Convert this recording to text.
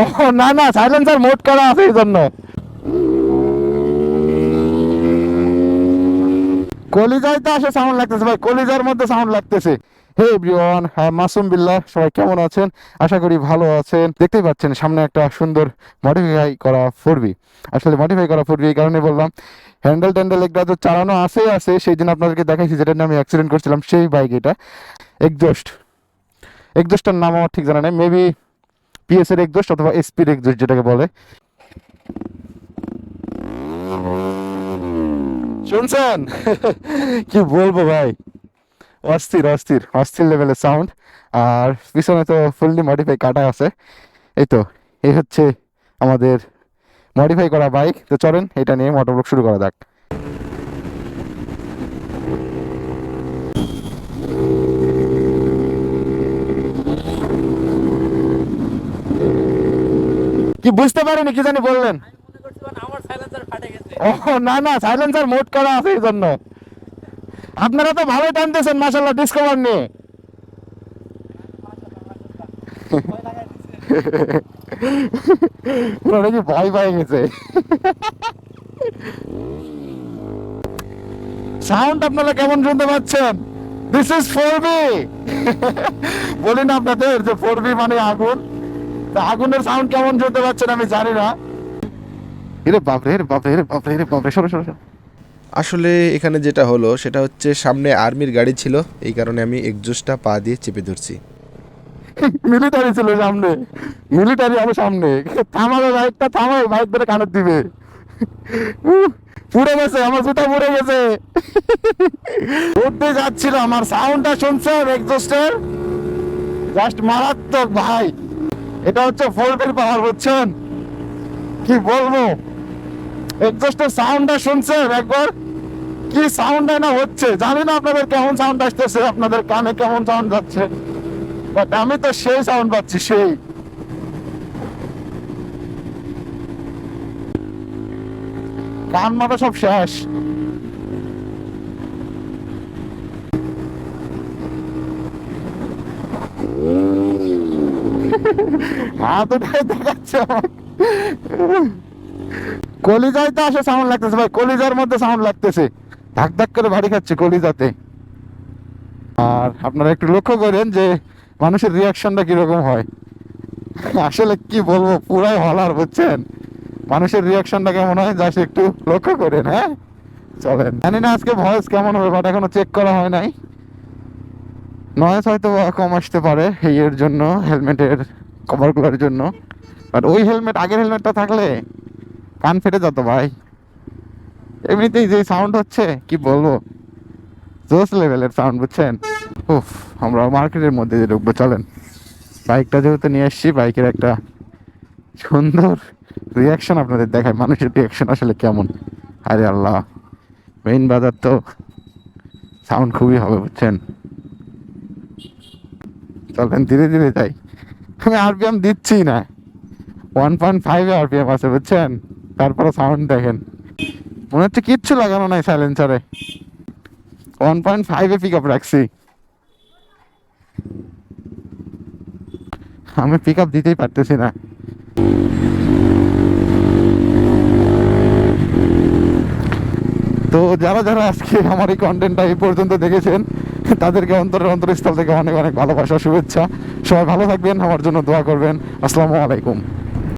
ও, না না সাইলেন্সার মোট করা আছে এই জন্য। কলিজায় তো আসে সাউন্ড লাগতেছে ভাই, কলিজার মধ্যে সাউন্ড লাগতেছে। হে এভরিওয়ান হ্যাঁ মাসুম বিল্লাহ সবাই কেমন আছেন? আশা করি ভালো আছেন। দেখতেই পাচ্ছেন, সামনে একটা সুন্দর মডিফাই করা ফোরবি আসলে মডিফাই করা ফোরবি এই কারণে বললাম হ্যান্ডেল ট্যান্ডেল এগুলো তো চালানো আছে আছে, সেই জন্য আপনাদেরকে দেখাইছি যেটা আমি অ্যাক্সিডেন্ট করছিলাম, সেই বাইক এটা। এক্সজস্ট এক্সজস্টটার নাম আমার ঠিক জানা নেই মেবি পিএস এর এক্সজস্ট অথবা এসপির এক্সজস্ট যেটাকে বলে। শুনছেন? কি বলব ভাই? অস্থির অস্থির অস্থির লেভেলের সাউন্ড আর পিছনে তো ফুললি মডিফাই কাটা আছে। এই তো, এই হচ্ছে আমাদের মডিফাই করা বাইক তো চলেন, এটা নিয়ে মোটরব্লক শুরু করা যাক। কি বুঝতে পারেনি কি জানি বললেন? মনে ও না না সাইলেন্সার মোড করা আছে এই জন্য। আপনারা তো ভালো টানতেছেন মাসাল্লাহ ডিসকভার নিয়ে। ওরা কি ভয় গেছে। সাউন্ড আপনারা কেমন শুনতে পাচ্ছেন? দিস ইজ ফোর বি বলি না আপনাদের যে ফোর বি মানে আগুন। তা আগুনের সাউন্ড কেমন শুনতে পাচ্ছেন আমি জানি না। এরে বাপরে এরে বাপরে এরে বাপরে এরে বাপরে সরো সরো সরো। আসলে এখানে যেটা হলো সেটা হচ্ছে সামনে আর্মির গাড়ি ছিল এই কারণে আমি একজোসটা পা দিয়ে চেপে ধরছি। মিলিটারি ছিল সামনে। মিলিটারি আমার সামনে। থামাবে বাইকটা থামাবে বাইক ধরে কানত দিবে পুড়ে গেছে আমার জুতা পুড়ে গেছে। উঠতে যাচ্ছিল আমার সাউন্ডটা শুনছেন এক্সস্টের জাস্ট মারাত্মক ভাই। এটা হচ্ছে বিল পাওয়ার, বুঝছেন? কি বলব? এক্সস্টের সাউন্ডটা শুনছেন একবার? কি সাউন্ড না হচ্ছে? জানি না আপনাদের কেমন সাউন্ড আসতেছে, আপনাদের কানে কেমন সাউন্ড যাচ্ছে বাট আমি তো সেই সাউন্ড পাচ্ছি, সেই। কান মাথা সব শেষ। দেখাচ্ছে। কলিজায় তো আসে সাউন্ড লাগতেছে ভাই, কলিজার মধ্যে সাউন্ড লাগতেছে। ধাক ধাক করে ভারী খাচ্ছে কলিজাতে। আর আপনারা একটু লক্ষ্য করেন যে মানুষের রিয়াকশনটা কীরকম হয়। আসলে কি বলব, পুরাই হলার, বুঝছেন? মানুষের রিয়াকশনটা কেমন হয় যা একটু লক্ষ্য করেন হ্যাঁ? চলেন। জানি না আজকে ভয়েস কেমন হবে বাট এখনও চেক করা হয় নাই। নয়েস হয়তো কম আসতে পারে, এই এর জন্য হেলমেটের কভারগুলোর জন্য। বাট ওই হেলমেট আগের হেলমেটটা থাকলে কান ফেটে যেত ভাই। এমনিতেই যে সাউন্ড হচ্ছে, কি বলব? জোস লেভেলের সাউন্ড বুঝছেন? উফ, আমরা মার্কেটের মধ্যে যে ঢুকবো, চলেন। বাইকটা যেহেতু নিয়ে এসছি বাইকের একটা সুন্দর রিয়াকশন আপনাদের দেখায় মানুষের রিয়াকশন আসলে কেমন? আরে আল্লাহ মেইন বাজার তো সাউন্ড খুবই হবে, বুঝছেন? চলেন, ধীরে ধীরে যাই। আমি আরপিএম দিচ্ছি না। ওয়ান পয়েন্ট ফাইভে আরপিএম আছে, বুঝছেন? তারপরে সাউন্ড দেখেন। মনে হচ্ছে কিচ্ছু লাগানো নাই সাইলেন্সারে ওয়ান পয়েন্ট ফাইভে পিক আপ রাখছি। আমি পিক আপ দিতেই পারতেছি না। তো যারা যারা আজকে আমার এই কন্টেন্টটা এই পর্যন্ত দেখেছেন, তাদেরকে অন্তরের অন্তরস্থল থেকে অনেক অনেক ভালোবাসা, শুভেচ্ছা। সবাই ভালো থাকবেন, আমার জন্য দোয়া করবেন। আসসালামু আলাইকুম।